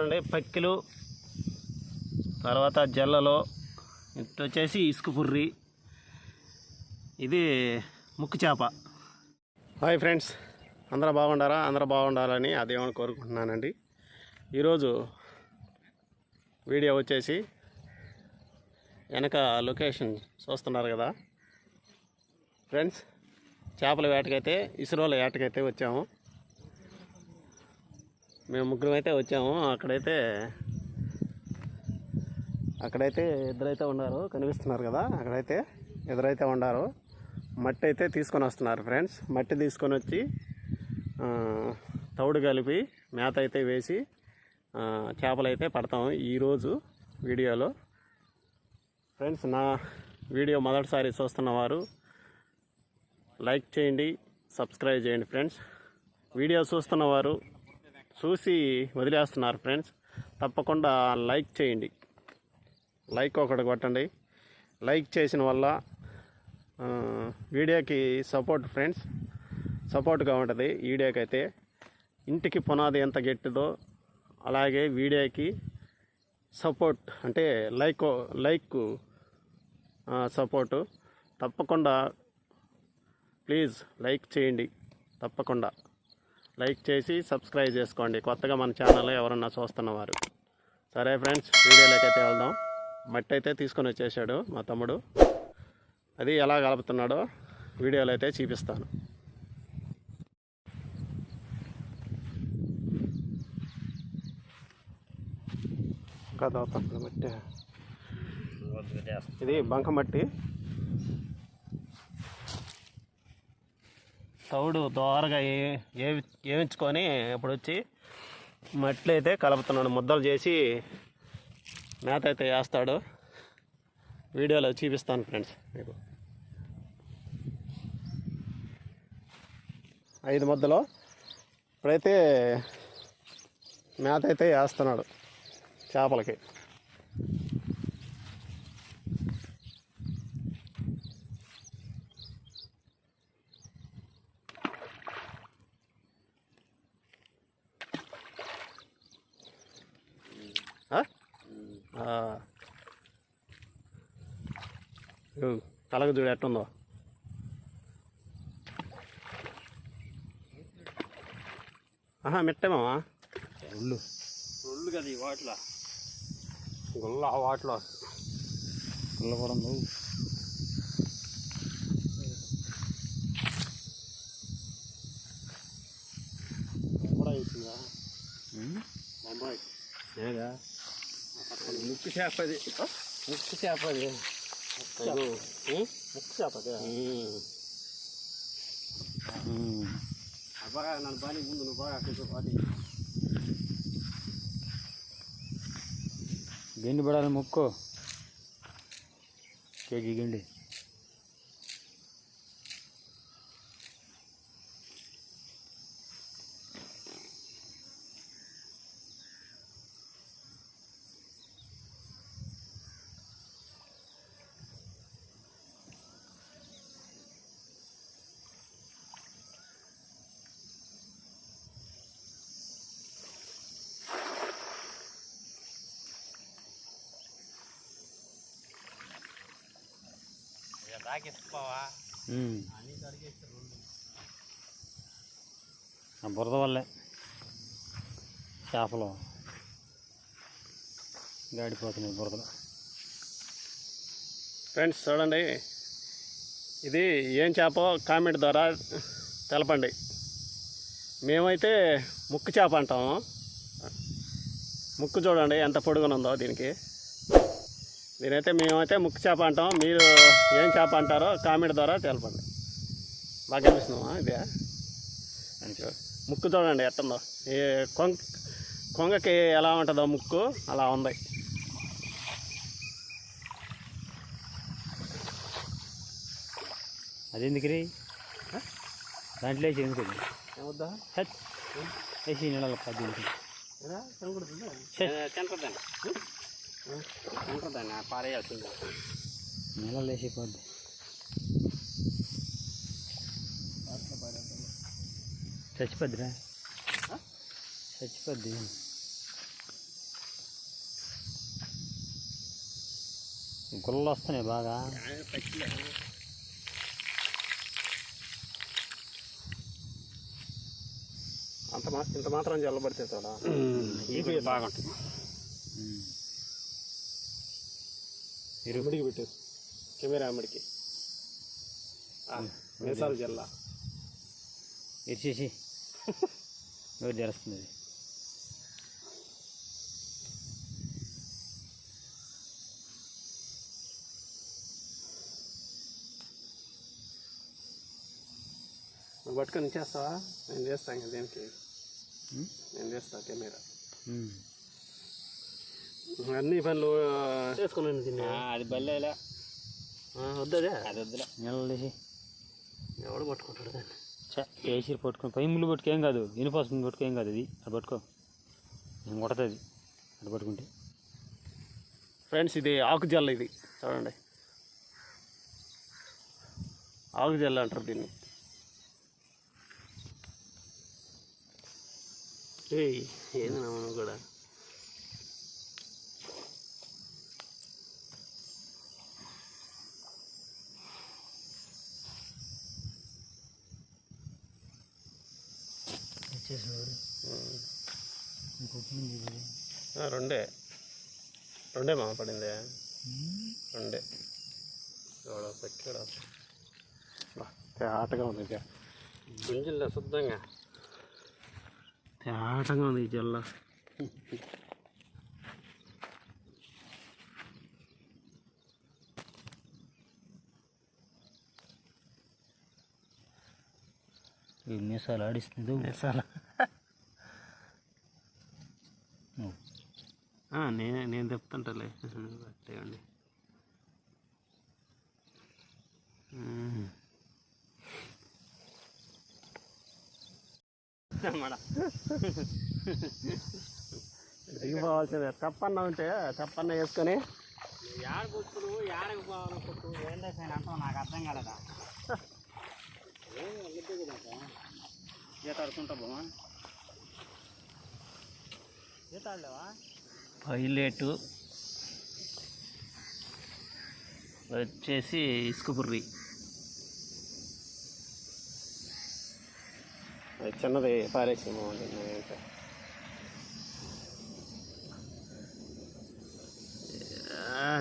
చూడండి పక్కిలు తర్వాత జల్లలో. ఇటు వచ్చేసి ఇసుక పుర్రి ఇది ముక్కు చేప. హాయ్ ఫ్రెండ్స్ అందరూ బాగుండారా? అందరూ బాగుండాలని అదేమని కోరుకుంటున్నానండి. ఈరోజు వీడియో వచ్చేసి వెనక లొకేషన్ చూస్తున్నారు కదా. ఫ్రెండ్స్ చేపల వేటకైతే ఇసురోల వేటకైతే వచ్చాము. మేము ముగ్గురం అయితే వచ్చాము. అక్కడైతే అక్కడైతే ఇద్దరైతే ఉన్నారు. కనిపిస్తున్నారు కదా? అక్కడైతే ఇద్దరైతే ఉన్నారు. మట్టి అయితే తీసుకొని వస్తున్నారు ఫ్రెండ్స్. మట్టి తీసుకొని వచ్చి తౌడు కలిపి మేత అయితే వేసి చేపలైతే చేపలు అయితే పడతాము ఈరోజు వీడియోలో. ఫ్రెండ్స్ నా వీడియో మొదటిసారి చూస్తున్న వారు లైక్ చేయండి సబ్స్క్రైబ్ చేయండి ఫ్రెండ్స్. వీడియో చూస్తున్నవారు చూసి వదిలేస్తున్నారు ఫ్రెండ్స్ తప్పకుండా లైక్ చేయండి. లైక్ ఒకటి కొట్టండి. లైక్ చేసిన వల్ల వీడియోకి సపోర్ట్ ఫ్రెండ్స్ సపోర్ట్గా ఉంటుంది వీడియోకి అయితే ఇంటికి పునాది ఎంత గట్టిదో అలాగే వీడియోకి సపోర్ట్ అంటే లైక్ లైక్ సపోర్టు తప్పకుండా ప్లీజ్ లైక్ చేయండి. తప్పకుండా. లైక్ చేసి సబ్స్క్రైబ్ చేసుకోండి. కొత్తగా మన ఛానల్ ఎవరన్నా చూస్తున్నవారు. సరే ఫ్రెండ్స్ వీడియోలోకి అయితే వెళ్దాం. మట్టి అయితే తీసుకొని వచ్చేసాడు మా తమ్ముడు. అది ఎలా కలుపుతున్నాడో వీడియోలో అయితే చూపిస్తాను తాగుతాను మట్టి. ఇది బంక మట్టి తౌడు దోరగా ఏ ఏవి వేయించుకొని ఇప్పుడు వచ్చి మట్లు అయితే కలుపుతున్నాడు. ముద్దలు చేసి మేత అయితే వేస్తాడు. వీడియోలో చూపిస్తాను ఫ్రెండ్స్ మీకు. ఐదు ముద్దలు. ఇప్పుడైతే మేత అయితే వేస్తున్నాడు చేపలకి ఆ? ఆ. ఇగో, తలకు చూడు ఎట్టుందో. ఆహా మిట్టమా ఒళ్ళు ఒళ్ళు కదా ఈ వాటిలో. గుల్ల వాటిలో. ఒళ్ళు కూడా ముక్కు చేపది. ముక్కు చేపది. ముక్కు చేపది బాగా నన్ను బాగా ముందు నువ్వు బాగా అక్కడ బాగా గండి పడాలి ముక్కు కేజీ గండి బురద వల్లే. చేపలు గాడిపోతున్నాయి బురదలో. ఫ్రెండ్స్ చూడండి. ఇది ఏం చేపో కామెంట్ ద్వారా తెలపండి. మేమైతే ముక్కు చేప అంటాము. ముక్కు చూడండి ఎంత పొడుగునుందో దీనికి. దీనైతే మేమైతే ముక్కు చేప అంటాం. మీరు ఏం చేప అంటారో కామెంట్ ద్వారా తెలపండి. బాగా కనిపిస్తున్నామా ఇదే? ముక్కు చూడండి ఎట్టుందో. ఈ కొంగ కొంగకి ఎలా ఉంటుందో ముక్కు అలా ఉంది. అది ఎందుకు రీ దాంట్లో వేసి ఎందుకు? ఏమొద్దా? వేసి నీళ్ళ పది నిమిషాలు. ఉంటుందన్న పారేయాల్సింది నెల లేచిపోద్ది చచ్చిపోద్దిరా చచ్చిపోద్ది గుళ్ళు వస్తున్నాయి బాగా అంత ఇంత మాత్రం చల్లబడితే చూడ బాగుంటుంది ఇరుముడికి పెట్టు. కెమెరా అమ్మడికి మీసాలు జల్ల. ఇరిచేసి వేడి జరుస్తుంది. నువ్వు పట్టుకొని ఇచ్చేస్తావా నేను చేస్తాను ఇంకా దేనికి? నేను చేస్తా కెమెరా. అన్ని పనులు చేసుకున్నాను దీన్ని ఆ, అది బల్లెలా. వద్దదే? అది వద్దులే. నిలలేసి ఎవడు పట్టుకుంటాడు దాన్ని? వేసి పట్టుకొని పై ముళ్ళు పట్టుకేం కాదు. ఇనుపస్తుంది పట్టుకేం కాదు అది అది పట్టుకో. నేను కొడుతుంది అది. పట్టుకుంటే. ఫ్రెండ్స్ ఇది ఆకు జల్ల ఇది. చూడండి. ఆకు జల్ల అంటారు దీన్ని. ఏయ్ ఏంది నమ్మను కూడా ఆ, రెండే రెండే మామ పడిందే రెండే ఎవడో పెట్టాడు తేటగా ఉంది ఇది గుంజిల్లో శుద్ధంగా తేటగా ఉంది ఈ జల్ల ఈ మీసాలు ఆడిస్తుంది చాలా నేనే నేను చెప్తుంటలే. పట్టేయండి దిగిపోవాల్సిందే. తప్పన్న ఉంటే తప్పన్న వేసుకొని. పోవాలి కొట్టు ఏంటో అంటావు నాకు అర్థం కాలేదా? ఈత ఆడుకుంటా బామా ఈత ఆడలేవా పైలెటు వచ్చేసి ఇసుక బుర్రి అది చిన్నది పారేసేమో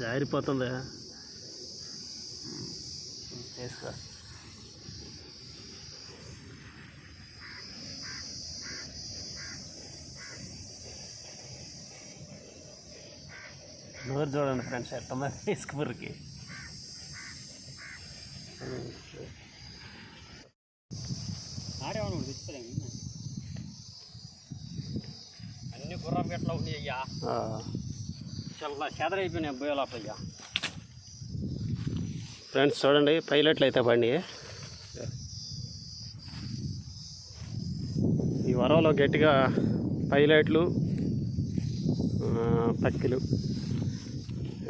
జారిపోతుంది. వేసుకో. నోరు చూడండి ఫ్రెండ్స్ ఆడేవాడు తెచ్చుకోలేము అన్ని గుర్రం గట్ల ఉన్నాయి అయ్యా. చాలా చెదరైపోయినాయి బోయలోపయ్యా ఫ్రెండ్స్ చూడండి పైలట్లు అయితే బండి. ఈ వరంలో గట్టిగా పైలట్లు పక్కిలు.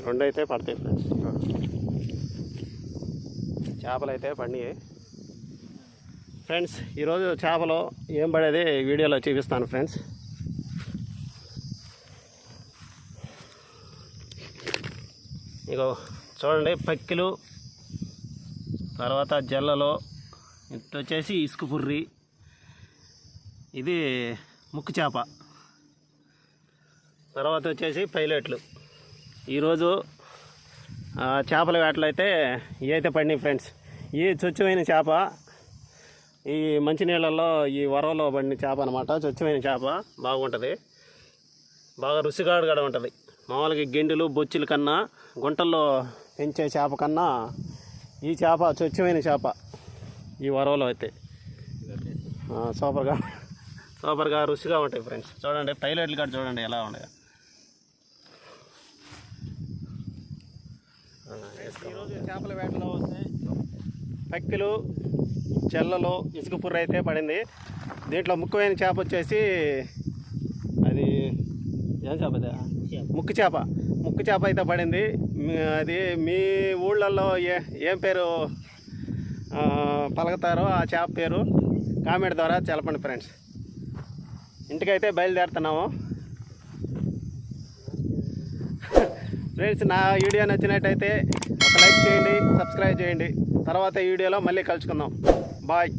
రెండు అయితే పడతాయి ఫ్రెండ్స్ చేపలు అయితే పండి ఫ్రెండ్స్ ఈరోజు చేపలు ఏం పడేది వీడియోలో చూపిస్తాను ఫ్రెండ్స్ ఇగో చూడండి పక్కిలు తర్వాత జల్లలో ఇటు వచ్చేసి ఇసుక పుర్రి. ఇది ముక్కు చేప. తర్వాత వచ్చేసి పైలట్లు. ఈరోజు చేపల వేటలు అయితే ఇవి అయితే పడినాయి ఫ్రెండ్స్. ఈ స్వచ్ఛమైన చేప ఈ మంచినీళ్ళల్లో ఈ వరవలో పడిన చేప అనమాట స్వచ్ఛమైన చేప బాగుంటుంది. బాగా రుచిగా కూడా ఉంటుంది. మామూలుగా గెండులు బొచ్చుల కన్నా గుంటల్లో పెంచే చేప కన్నా ఈ చేప స్వచ్ఛమైన చేప. ఈ వరవలో అయితే. సూపర్గా సూపర్గా రుచిగా ఉంటాయి ఫ్రెండ్స్. చూడండి పైలట్లు కూడా చూడండి ఎలా ఉన్నాయి. ఈరోజు చేపల వేటలో వస్తే పక్కిలు చెల్లలు ఇసుక పుర్ర అయితే పడింది. దీంట్లో ముఖ్యమైన చేప వచ్చేసి అది ఏం చేప ముక్కు చేప. ముక్కు చేప అయితే పడింది. అది మీ ఊళ్ళల్లో ఏ ఏం పేరు పలుకుతారో ఆ చేప పేరు కామెంట్ ద్వారా తెలపండి ఫ్రెండ్స్. ఇంటికైతే బయలుదేరుతున్నాము. ఫ్రెండ్స్ నా వీడియో నచ్చినట్టయితే ఒక లైక్ చేయండి సబ్స్క్రైబ్ చేయండి. తర్వాత వీడియోలో మళ్ళీ కలుసుకుందాం. బాయ్.